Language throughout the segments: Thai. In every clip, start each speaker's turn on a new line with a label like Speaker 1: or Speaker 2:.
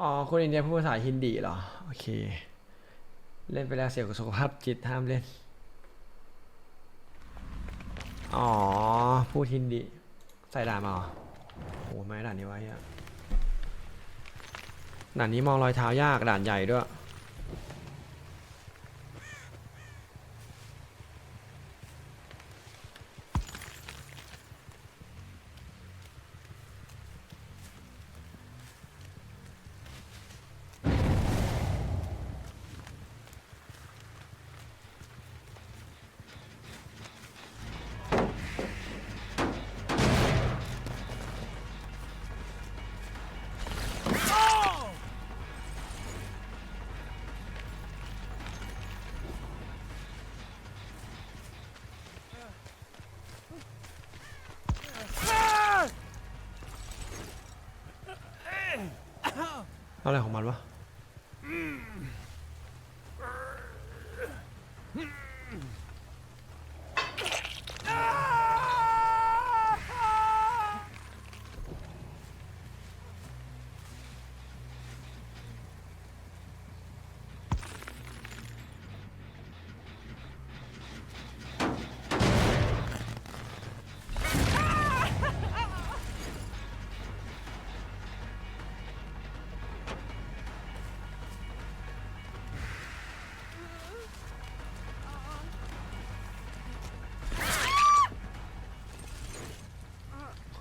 Speaker 1: อ๋อคนอินเดียพูดภาษาฮินดีเหรอ โอเค เล่นไปแล้วเสียกับสุขภาพจิตห้ามเล่น อ๋อ พูดฮินดี ใส่ด่านมาเหรอโอ้ไม่ด่านนี้ไว้อะด่านนี้มองรอยเท้ายากด่านใหญ่ด้วย อะไรของมันวะ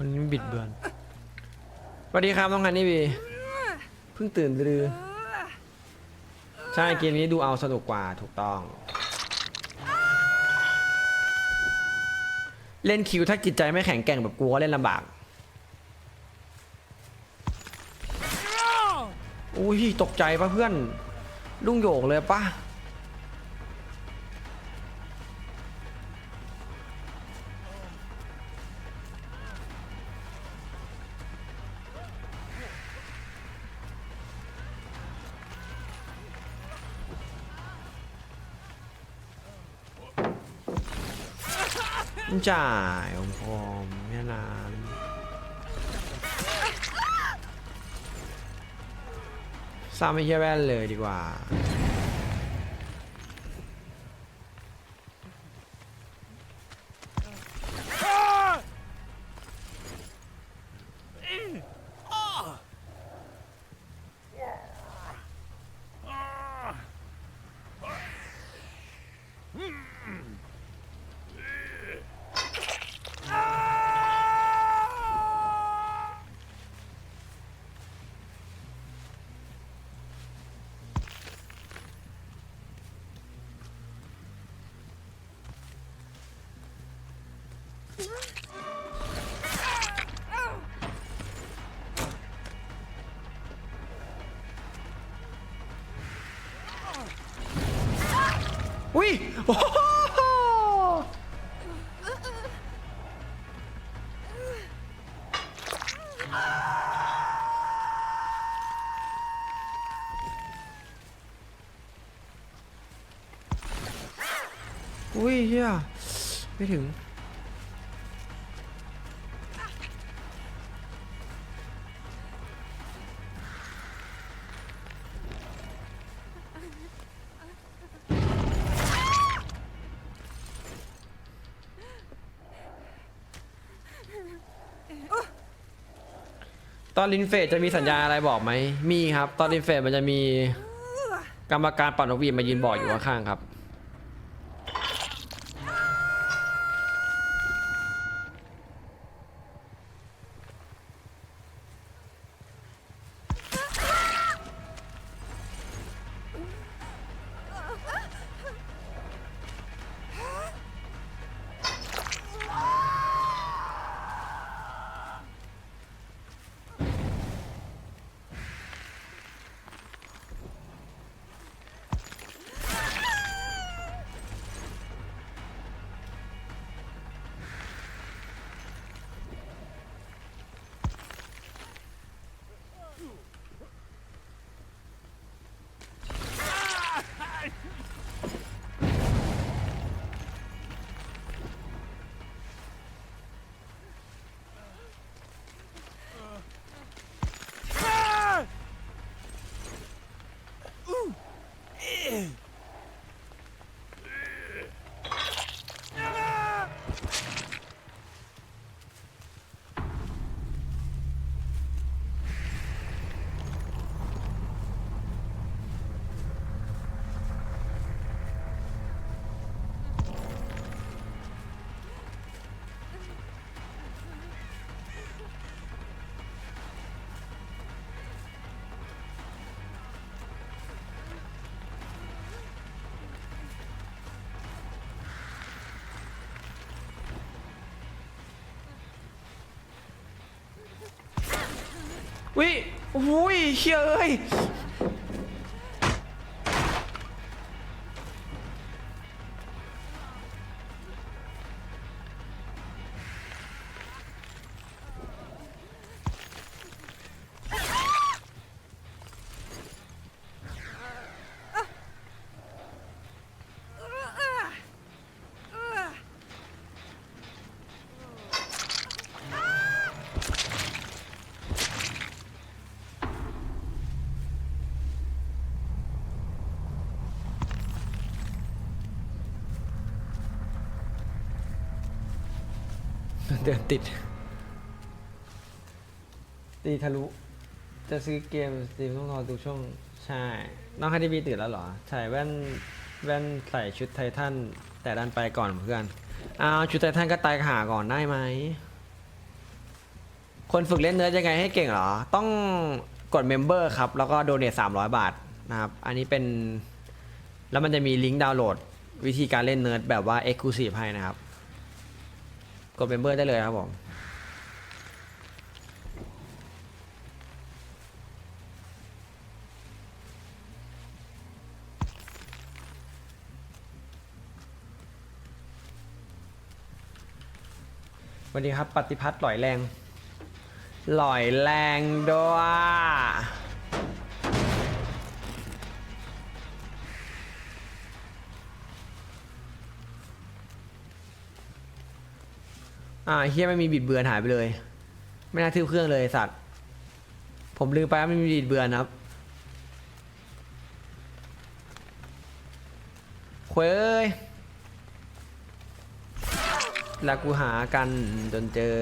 Speaker 1: คนนี้บิดเบือนสวัสดีครับน้องฮันนี่บีเพิ่งตื่นหรือใช่เกมนี้ดูเอาสนุกกว่าถูกต้อง เล่นคิวถ้าจิตใจไม่แข็งแกร่งแบบกูก็เล่นลำบากอุ้ยตกใจปะเพื่อนลุงโยกเลยปะ จ่ายอมพอมแม่นานซ้ำไม่ใช่แว่นเลยดีกว่า อุ้ยโอ้โหอุ้ยเฮียไม่ถึง ตอนลินเฟสจะมีสัญญาอะไรบอกไหมมีครับ ตอนลินเฟสมันจะมีกรรมการปัดนกหวีดมายืนบอกอยู่ข้างๆครับ อุ้ยเฮ้ยเอ้ย เดินติด ตีทะลุ จะซื้อเกมสตรีมต้องรอดูช่วง ใช่ น้องฮันดีบีตื่นแล้วเหรอใส่แว่นแว่นใส่ชุดไททันแต่ดันไปก่อนเพื่อนเอาชุดไททันก็ตายหาก่อนได้ไหม คนฝึกเล่นเนื้อยังไงให้เก่งเหรอ ต้องกดเมมเบอร์ครับ แล้วก็โดเนท300บาทนะครับ อันนี้เป็น แล้วมันจะมีลิงก์ดาวน์โหลด วิธีการเล่นเนิร์ดแบบว่า Exclusive ให้นะครับ กดเมมเบอร์ได้เลยครับผมสวัสดีครับ ปฏิพัฒน์หลอยแรง หลอยแรงด้วย อ่าเฮียไม่มีบิดเบือนหายไปเลย ไม่น่าทึบเครื่องเลยสัตว์ ผมลืมไปว่าไม่มีบิดเบือนครับเว้ยแล้วกูหากันจนเจอ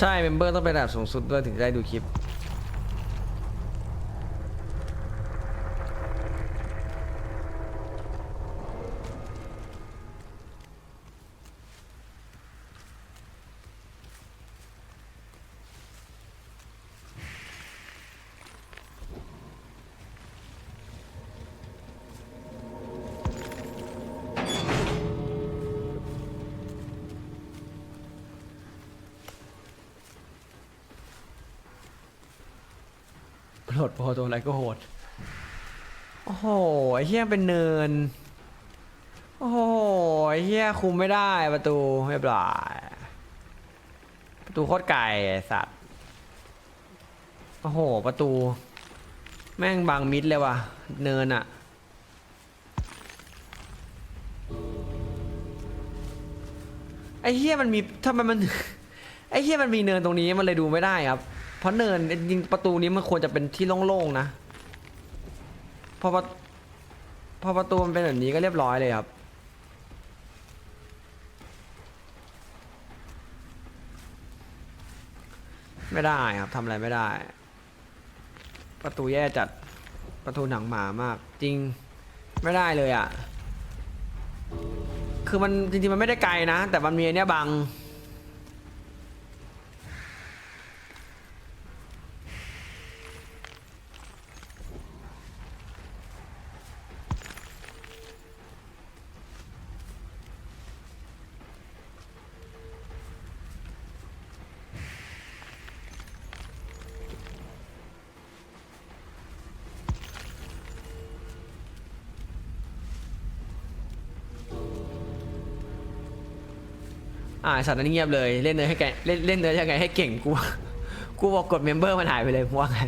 Speaker 1: ใช่เมมเบอร์ต้องเป็นระดับสูงสุดด้วยถึงจะได้ดูคลิป โหลดโปรตัวอะไรก็โหด โอ้โห ไอ้เฮียเป็นเนิน โอ้โห ไอ้เฮียคุมไม่ได้ประตูเรียบร้อยประตูโคตรไกลไอ้สัตว์ โอ้โห ประตู แม่งบังมิดเลยว่ะ เนินอะไอ้เฮียมันมีทำไมมัน ไอ้เฮียมันมีเนินตรงนี้มันเลยดูไม่ได้ครับ ราะเนินจริงประตูนี้มันควรจะเป็นที่โล่งๆนะพอประพอประตูมันเป็นแบบนี้ก็เรียบร้อยเลยครับไม่ได้ครับทำอะไรไม่ได้ ประตูแย่จัดประตูหนังหมามาก จริงไม่ได้เลยอะ คือมันจริงๆมันไม่ได้ไกลนะ แต่มันมีเนี้ยบัง อ่าสัตว์นั้นเงียบเลยเล่นเนื้อให้แกเล่นเล่นเนื้อยังไงให้เก่งกูกูบอกกดเมมเบอร์มันหายไปเลยว่าไง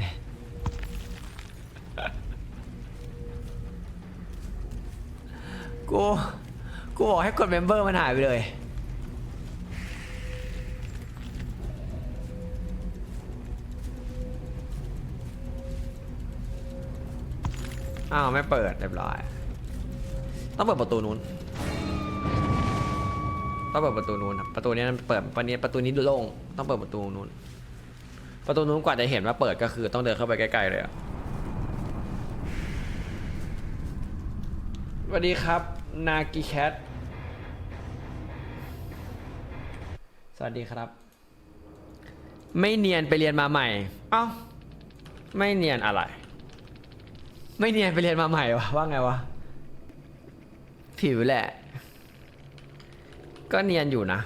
Speaker 1: กูกูบอกให้กดเมมเบอร์มันหายไปเลยอ้าวไม่เปิดเรียบร้อย ต้องเปิดประตูนู้น เปิดประตูนู้นครับประตูนี้มันเปิดประตูนี้ประตูนี้โล่งต้องเปิดประตูนู้นประตูนู้นกว่าจะเห็นว่าเปิดก็คือต้องเดินเข้าไปใกล้ๆเลยอะสวัสดีครับนากิแคทสวัสดีครับ ไม่เนียนไปเรียนมาใหม่ เอ้าไม่เนียนอะไร ไม่เนียนไปเรียนมาใหม่วะว่าไงวะผิวแหละ ก็เนียนอยู่นะ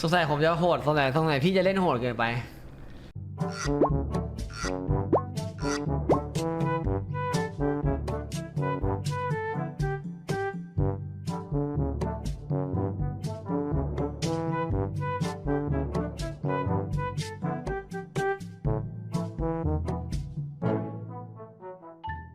Speaker 1: สงสัยผมจะโหดสงสัยสงสัยพี่จะเล่นโหดเกินไป